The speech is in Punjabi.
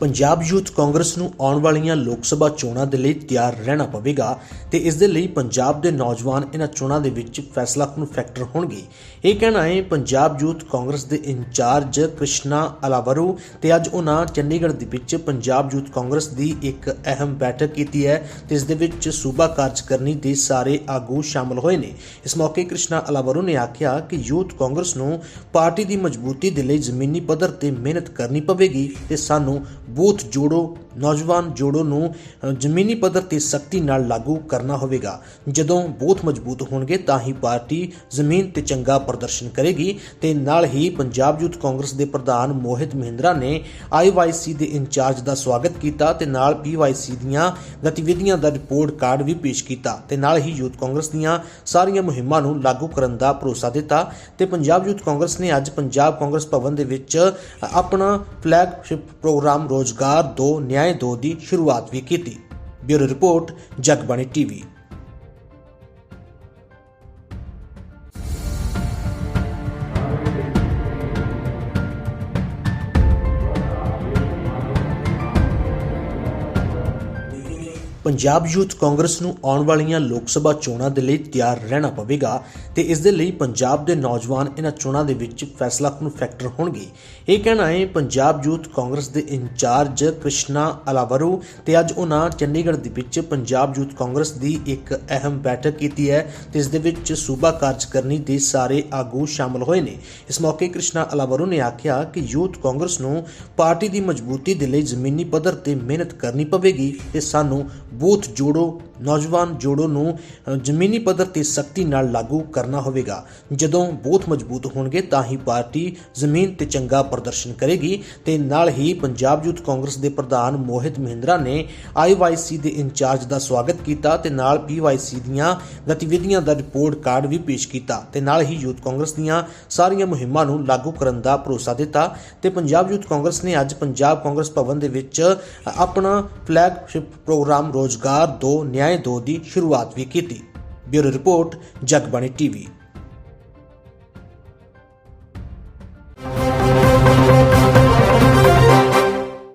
ਪੰਜਾਬ ਯੂਥ ਕਾਂਗਰਸ ਨੂੰ ਆਉਣ ਵਾਲੀਆਂ ਲੋਕ ਸਭਾ ਚੋਣਾਂ ਦੇ ਲਈ ਤਿਆਰ ਰਹਿਣਾ ਪਵੇਗਾ ਤੇ ਇਸ ਦੇ ਲਈ ਪੰਜਾਬ ਦੇ ਨੌਜਵਾਨ ਇਹਨਾਂ ਚੋਣਾਂ ਦੇ ਵਿੱਚ ਫੈਸਲਾਕੁਨ ਫੈਕਟਰ ਹੋਣਗੇ। ਇਹ ਕਹਿਣਾ ਹੈ, ਪੰਜਾਬ ਯੂਥ ਕਾਂਗਰਸ ਦੇ ਇੰਚਾਰਜ ਕ੍ਰਿਸ਼ਨਾ ਅਲਾਵਰੂ ਤੇ ਅੱਜ ਉਹਨਾਂ ਚੰਡੀਗੜ੍ਹ ਦੇ ਵਿੱਚ ਪੰਜਾਬ ਯੂਥ ਕਾਂਗਰਸ ਦੀ ਇੱਕ ਅਹਿਮ ਬੈਠਕ ਕੀਤੀ ਹੈ ਤੇ ਇਸ ਦੇ ਵਿੱਚ ਸੂਬਾ ਕਾਰਜਕਰਨੀ ਦੇ ਸਾਰੇ ਆਗੂ ਸ਼ਾਮਲ ਹੋਏ ਨੇ। ਇਸ ਮੌਕੇ ਕ੍ਰਿਸ਼ਨਾ ਅਲਾਵਰੂ ਨੇ ਆਖਿਆ ਕਿ ਯੂਥ ਕਾਂਗਰਸ ਨੂੰ ਪਾਰਟੀ ਦੀ ਮਜ਼ਬੂਤੀ ਦੇ ਲਈ ਜ਼ਮੀਨੀ ਪੱਧਰ ਤੇ ਮਿਹਨਤ ਕਰਨੀ ਪਵੇਗੀ ਤੇ ਸਾਨੂੰ ਬੂਥ ਜੋੜੋ, ਨੌਜਵਾਨ ਜੋੜੋ ਨੂੰ ਜ਼ਮੀਨੀ ਪੱਧਰ ਤੇ ਸਖਤੀ ਨਾਲ ਲਾਗੂ ਕਰਨਾ ਹੋਵੇਗਾ। ਜਦੋਂ ਬੂਥ ਮਜ਼ਬੂਤ ਹੋਣਗੇ, ਤਾਂ ਹੀ ਪਾਰਟੀ ਜ਼ਮੀਨ ਤੇ ਚੰਗਾ ਪ੍ਰਦਰਸ਼ਨ ਕਰੇਗੀ ਤੇ ਨਾਲ ਹੀ ਪੰਜਾਬ ਯੂਥ ਕਾਂਗਰਸ ਦੇ ਪ੍ਰਧਾਨ ਮੋਹਿਤ ਮਹਿੰਦਰਾ ਨੇ ਆਈਵਾਈਸੀ ਦੇ ਇੰਚਾਰਜ ਦਾ ਸਵਾਗਤ ਕੀਤਾ ਤੇ ਨਾਲ ਪੀਵਾਈਸੀ ਦੀਆਂ ਗਤੀਵਿਧੀਆਂ ਦਾ ਰਿਪੋਰਟ ਕਾਰਡ ਵੀ ਪੇਸ਼ ਕੀਤਾ ਤੇ ਨਾਲ ਹੀ ਯੂਥ ਕਾਂਗਰਸ ਦੀਆਂ ਸਾਰੀਆਂ ਮੁਹਿੰਮਾਂ ਨੂੰ ਲਾਗੂ ਕਰਨ ਦਾ ਭਰੋਸਾ ਦਿੱਤਾ ਤੇ ਪੰਜਾਬ ਯੂਥ ਕਾਂਗਰਸ ਨੇ ਅੱਜ ਪੰਜਾਬ ਕਾਂਗਰਸ ਭਵਨ ਦੇ ਵਿੱਚ ਆਪਣਾ ਫਲੈਗਸ਼ਿਪ ਪ੍ਰੋਗਰਾਮ ਰੋਜ਼ਗਾਰ ਦੋ ਨਿਆਂ ਦੋ ਦੀ ਸ਼ੁਰੂਆਤ ਵੀ ਕੀਤੀ। Bureau report Jagbani TV. Punjab youth Congress ਨੂੰ ਆਉਣ ਵਾਲੀਆਂ ਲੋਕ ਸਭਾ ਚੋਣਾਂ ਦੇ ਲਈ ਤਿਆਰ ਰਹਿਣਾ ਪਵੇਗਾ ਤੇ ਇਸ ਦੇ ਲਈ ਪੰਜਾਬ ਦੇ ਨੌਜਵਾਨ ਇਹਨਾਂ ਚੋਣਾਂ ਦੇ ਵਿੱਚ ਫੈਸਲਾਕੁਨ ਫੈਕਟਰ ਹੋਣਗੇ। ਇਹ ਕਹਿਣਾ ਹੈ, ਪੰਜਾਬ ਯੂਥ ਕਾਂਗਰਸ ਦੇ ਇੰਚਾਰਜ ਕ੍ਰਿਸ਼ਨਾ ਅਲਾਵਰੂ ਤੇ ਅੱਜ ਉਹਨਾਂ ਚੰਡੀਗੜ੍ਹ ਦੇ ਵਿੱਚ ਪੰਜਾਬ ਯੂਥ ਕਾਂਗਰਸ ਦੀ ਇੱਕ ਅਹਿਮ ਬੈਠਕ ਕੀਤੀ ਹੈ ਤੇ ਇਸ ਦੇ ਵਿੱਚ ਸੂਬਾ ਕਾਰਜਕਰਨੀ ਦੇ ਸਾਰੇ ਆਗੂ ਸ਼ਾਮਲ ਹੋਏ ਨੇ। ਇਸ ਮੌਕੇ ਕ੍ਰਿਸ਼ਨਾ ਅਲਾਵਰੂ ਨੇ ਆਖਿਆ ਕਿ ਯੂਥ ਕਾਂਗਰਸ ਨੂੰ ਪਾਰਟੀ ਦੀ ਮਜ਼ਬੂਤੀ ਦੇ ਲਈ ਜ਼ਮੀਨੀ ਪੱਧਰ ਤੇ ਮਿਹਨਤ ਕਰਨੀ ਪਵੇਗੀ ਤੇ ਸਾਨੂੰ ਬੂਥ ਜੋੜੋ, ਨੌਜਵਾਨ ਜੋੜੋ ਨੂੰ ਜ਼ਮੀਨੀ ਪੱਧਰ ਤੇ ਸਖਤੀ ਨਾਲ ਲਾਗੂ ਕਰਨਾ ਹੋਵੇਗਾ। ਜਦੋਂ ਬੂਥ ਮਜ਼ਬੂਤ ਹੋਣਗੇ, ਤਾਂ ਹੀ ਪਾਰਟੀ ਜ਼ਮੀਨ ਤੇ ਚੰਗਾ ਪ੍ਰਦਰਸ਼ਨ ਕਰੇਗੀ। ਤੇ ਨਾਲ ਹੀ ਪੰਜਾਬ ਯੂਥ ਕਾਂਗਰਸ ਦੇ ਪ੍ਰਧਾਨ ਮੋਹਿਤ ਮਹਿੰਦਰਾ ਨੇ ਆਈਵਾਈਸੀ ਦੇ ਇੰਚਾਰਜ ਦਾ ਸਵਾਗਤ ਕੀਤਾ ਤੇ ਨਾਲ ਪੀਵਾਈਸੀ ਦੀਆਂ ਗਤੀਵਿਧੀਆਂ ਦਾ ਰਿਪੋਰਟ ਕਾਰਡ ਵੀ ਪੇਸ਼ ਕੀਤਾ। ਤੇ ਨਾਲ ਹੀ ਯੂਥ ਕਾਂਗਰਸ ਦੀਆਂ ਸਾਰੀਆਂ ਮੁਹਿੰਮਾਂ ਨੂੰ ਲਾਗੂ ਕਰਨ ਦਾ ਭਰੋਸਾ ਦਿੱਤਾ। ਤੇ ਪੰਜਾਬ ਯੂਥ ਕਾਂਗਰਸ ਨੇ ਅੱਜ ਪੰਜਾਬ ਕਾਂਗਰਸ ਭਵਨ ਦੇ ਵਿੱਚ ਆਪਣਾ ਫਲੈਗਸ਼ਿਪ ਪ੍ਰੋਗਰਾਮ ਰੋਜ਼ ਰੋਜ਼ਗਾਰ ਦੋ ਨਿਆਂ ਦੋ ਦੀ ਸ਼ੁਰੂਆਤ ਵੀ ਕੀਤੀ। Bureau report Jagbani TV.